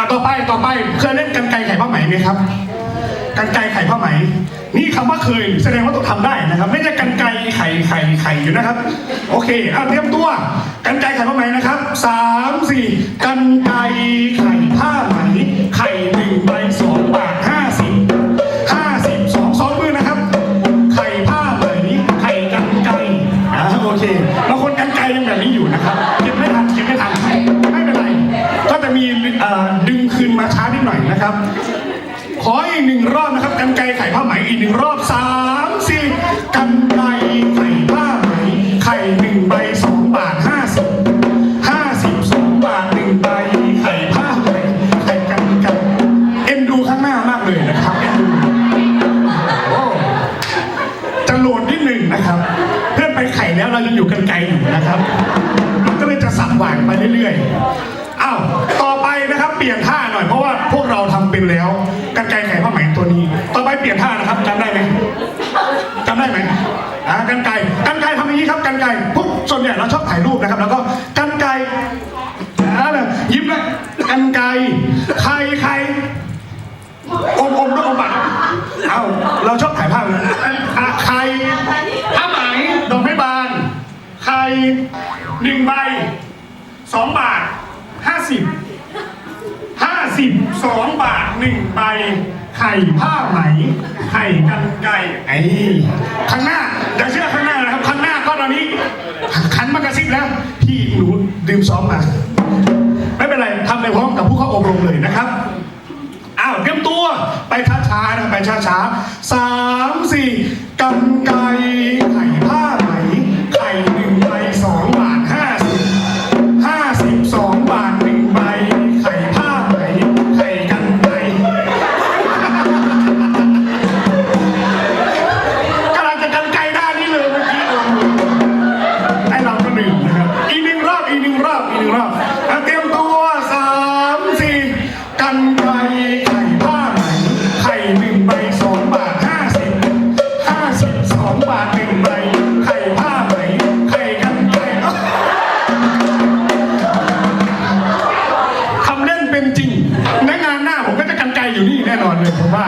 อ่าต่อไปต่อไปเคยเล่นกันไกรไข่ผ้าไหมไหมครับ กันไกรไข่ผ้าไหม นี่คำว่าเคยแสดงว่าต้องทำได้นะครับ ไม่ใช่กันไกรไข่ไข่ไข่อยู่นะครับ โอเคเอาเตรียมตัว กันไกรไข่ผ้าไหมนะครับสามสี่กันไกรไข่ผ้าไหม ไข่หนึ่งใบสองบาทห้าสิบห้าสิบสองสองมือนะครับ ไข่ผ้าไหมไข่กันไกรอ่าโอเคบางคนกันไกรยังแบบนี้อยู่นะครับเก็บเก็บไม่ทัน ดึงคืนมาช้านิดหน่อยนะครับ ขออีกหนึ่งรอบนะครับ กันไกรไข่ผ้าไหมอีกหนึ่งรอบสามสี่กันไกรไข่ผ้าไหมไข่หนึ่งใบสองบาทห้าสิบห้าสิบสองบาทหนึ่งใบไข่ผ้าไหมไข่กันไกรเอ็นดูข้างหน้ามากเลยนะครับเอ็นดูโจะโหลดนิดหนึ่งนะครับ เพื่อนไปไข่แล้วเรายังอยู่กันไกลอยู่นะครับ มันก็เลยจะสับหวางไปเรื่อยๆอ้าว ส่วนใหญ่เราชอบถ่ายรูปนะครับ แล้วก็กันไกรอ่าแบบยิ้มเลยกันไกรไข่ไข่อมอมด้วยอมปากเอาเราชอบถ่ายภาพนะอะไข่ผ้าไหมดอกไม้บานไข่หนึ่งใบสองบาทห้าสิบห้าสิบสองบาทหนึ่งใบไข่ผ้าไหมไข่กันไก่ไอ้ข้างหน้าอย่าเชื่อข้างหน้านะครับ ข้างหน้าก็ตอนนี้ ขันมากระซิบแล้วพี่หนูดื่มซ้อมมา ไม่เป็นไรทำไปพร้อมกับผู้เข้าอบรมเลยนะครับอ้าวเตรียมตัวไปช้าๆนะไปช้าๆสามสี่กันไก แน่นอนเลยผมว่า